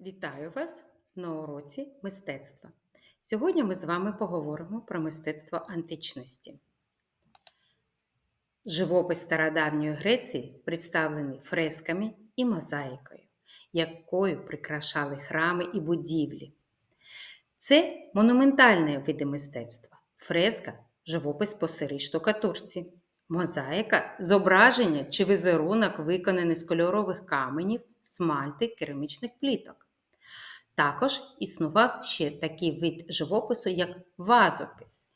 Вітаю вас на уроці мистецтва. Сьогодні ми з вами поговоримо про мистецтво античності. Живопис стародавньої Греції представлений фресками і мозаїкою, якою прикрашали храми і будівлі. Це монументальне види мистецтва, фреска живопис по сирій штукатурці, мозаїка зображення чи візерунок, виконаний з кольорових каменів, смальти, керамічних пліток. Також існував ще такий вид живопису, як вазопис,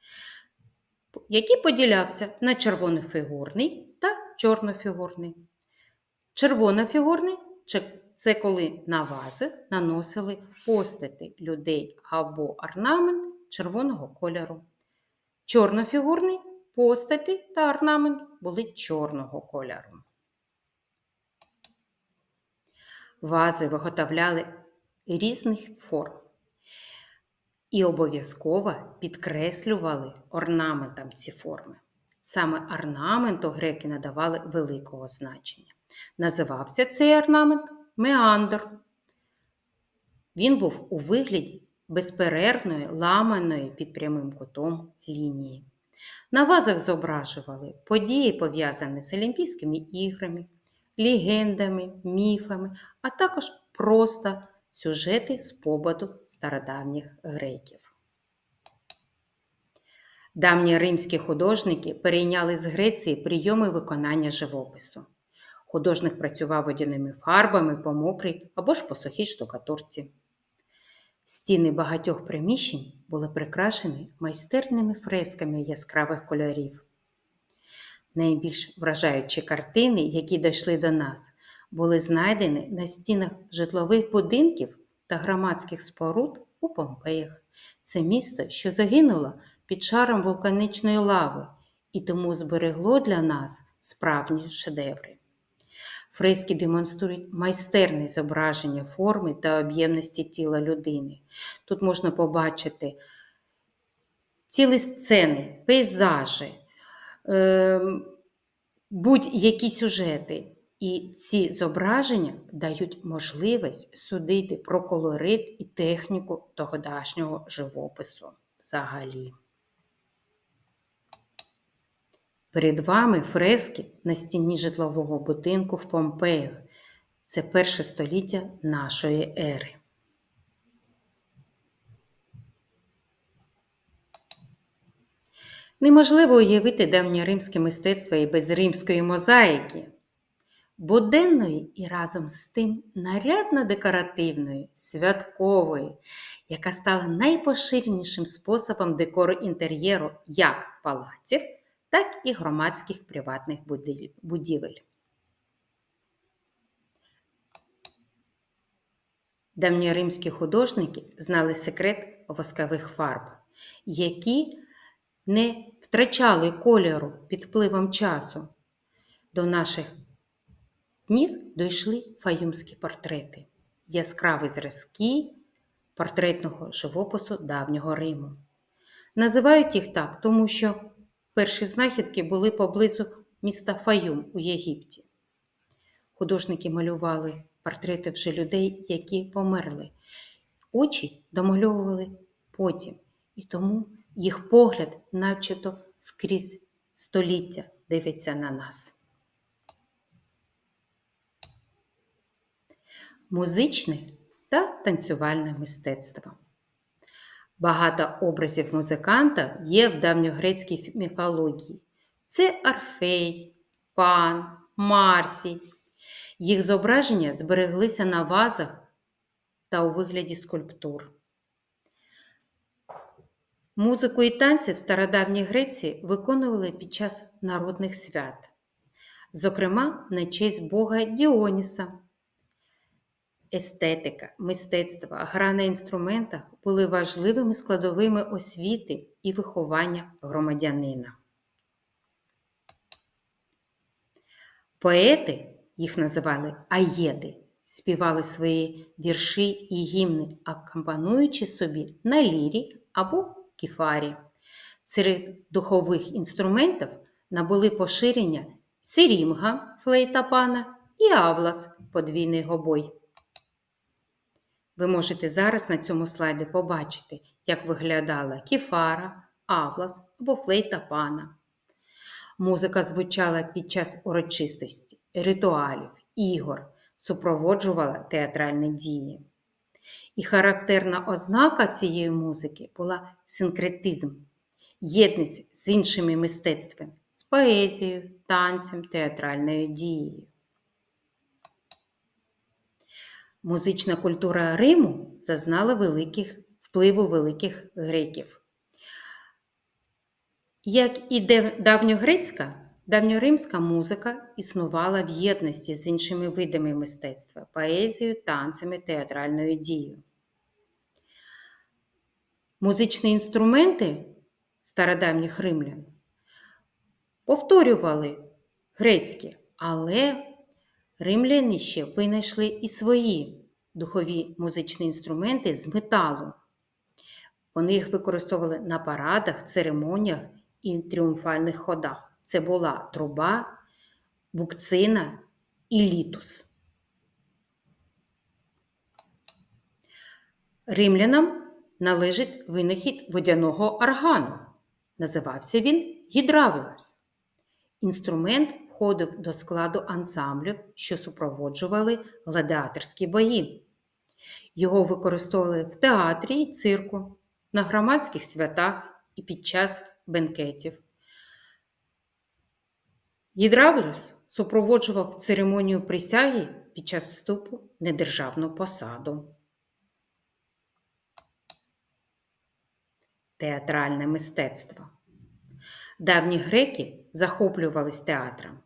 який поділявся на червонофігурний та чорнофігурний. Червонофігурний це коли на вази наносили постаті людей або орнамент червоного кольору. Чорнофігурний постаті та орнамент були чорного кольору. Вази виготовляли різних форм і обов'язково підкреслювали орнаментам ці форми. Саме орнаменту греки надавали великого значення. Називався цей орнамент меандр. Він був у вигляді безперервної, ламаної під прямим кутом лінії. На вазах зображували події, пов'язані з Олімпійськими іграми, легендами, міфами, а також просто сюжети з побуту стародавніх греків. Давні римські художники перейняли з Греції прийоми виконання живопису. Художник працював водяними фарбами по мокрій або ж по сухій штукатурці. Стіни багатьох приміщень були прикрашені майстерними фресками яскравих кольорів. Найбільш вражаючі картини, які дійшли до нас, були знайдені на стінах житлових будинків та громадських споруд у Помпеях. Це місто, що загинуло під шаром вулканічної лави і тому зберегло для нас справжні шедеври. Фрески демонструють майстерне зображення форми та об'ємності тіла людини. Тут можна побачити цілі сцени, пейзажі, ем, будь-які сюжети. І ці зображення дають можливість судити про колорит і техніку тогодашнього живопису взагалі. Перед вами фрески на стіні житлового будинку в Помпеях. Це перше століття нашої ери. Неможливо уявити давнє римське мистецтво і без римської мозаїки буденної і разом з тим нарядно-декоративної, святкової, яка стала найпоширенішим способом декору інтер'єру як палаців, так і громадських приватних будівель. Давньоримські художники знали секрет воскових фарб, які не втрачали кольору під впливом часу. До наших днів дійшли фаюмські портрети, яскраві зразки портретного живопису давнього Риму. Називають їх так, тому що перші знахідки були поблизу міста Фаюм у Єгипті. Художники малювали портрети вже людей, які померли. Очі домальовували потім, і тому їх погляд, начебто скрізь століття, дивиться на нас. Музичне та танцювальне мистецтво. Багато образів музиканта є в давньогрецькій міфології. Це Орфей, Пан, Марсій. Їх зображення збереглися на вазах та у вигляді скульптур. Музику і танці в стародавній Греції виконували під час народних свят, зокрема на честь Бога Діоніса. Естетика, мистецтво, гра на інструментах були важливими складовими освіти і виховання громадянина. Поети, їх називали аєди, співали свої вірші і гімни, акомпануючи собі на лірі або кіфарі. Серед духових інструментів набули поширення сирімга флейта пана і авлас подвійний гобой. Ви можете зараз на цьому слайді побачити, як виглядала кіфара, авлас або флейта пана. Музика звучала під час урочистості, ритуалів, ігор, супроводжувала театральні дії. І характерна ознака цієї музики була синкретизм, єдність з іншими мистецтвами, з поезією, танцем, театральною дією. Музична культура Риму зазнала великих, впливу великих греків. Як і давньогрецька, давньоримська музика існувала в єдності з іншими видами мистецтва поезією, танцями, театральною дією. Музичні інструменти стародавніх римлян повторювали грецькі, але римляни ще винайшли і свої духові музичні інструменти з металу. Вони їх використовували на парадах, церемоніях і тріумфальних ходах. Це була труба, букцина і літус. Римлянам належить винахід водяного органу. Називався він гідравелус. Інструмент входив до складу ансамблів, що супроводжували гладіаторські бої. Його використовували в театрі і цирку, на громадських святах і під час бенкетів. Гідравлюс супроводжував церемонію присяги під час вступу на державну посаду. Театральне мистецтво. Давні греки захоплювались театром.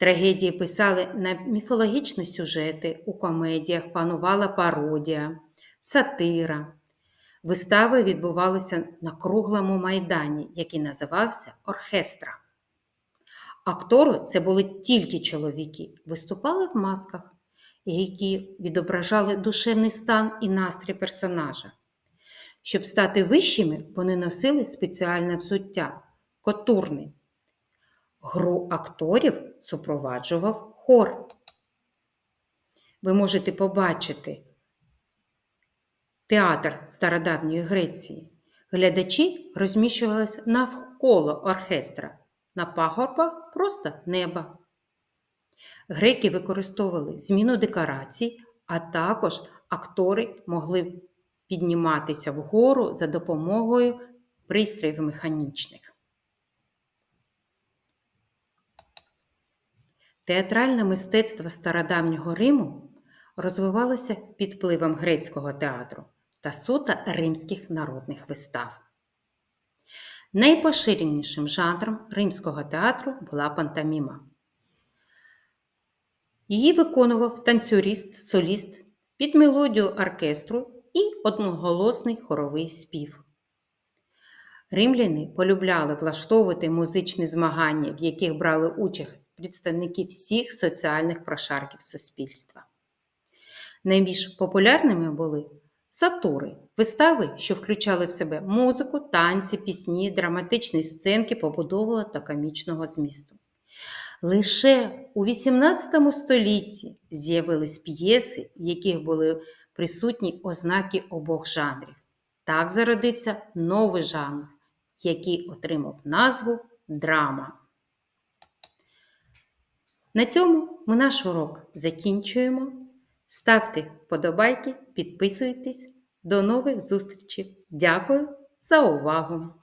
Трагедії писали на міфологічні сюжети, у комедіях панувала пародія, сатира. Вистави відбувалися на круглому майдані, який називався оркестра. Актори це були тільки чоловіки, виступали в масках, які відображали душевний стан і настрій персонажа. Щоб стати вищими, вони носили спеціальне взуття котурни. Гру акторів супроваджував хор. Ви можете побачити театр стародавньої Греції. Глядачі розміщувалися навколо оркестра, на пагорбах просто неба. Греки використовували зміну декорацій, а також актори могли підніматися вгору за допомогою пристроїв механічних. Театральне мистецтво стародавнього Риму розвивалося під впливом грецького театру та суто римських народних вистав. Найпоширенішим жанром римського театру була пантоміма. Її виконував танцюрист, соліст під мелодію оркестру і одноголосний хоровий спів. Римляни полюбляли влаштовувати музичні змагання, в яких брали участь представники всіх соціальних прошарків суспільства. Найбільш популярними були сатури вистави, що включали в себе музику, танці, пісні, драматичні сценки побудового та комічного змісту. Лише у XVIII столітті з'явились п'єси, в яких були присутні ознаки обох жанрів. Так зародився новий жанр, який отримав назву драма. На цьому ми наш урок закінчуємо. Ставте вподобайки, підписуйтесь. До нових зустрічей. Дякую за увагу!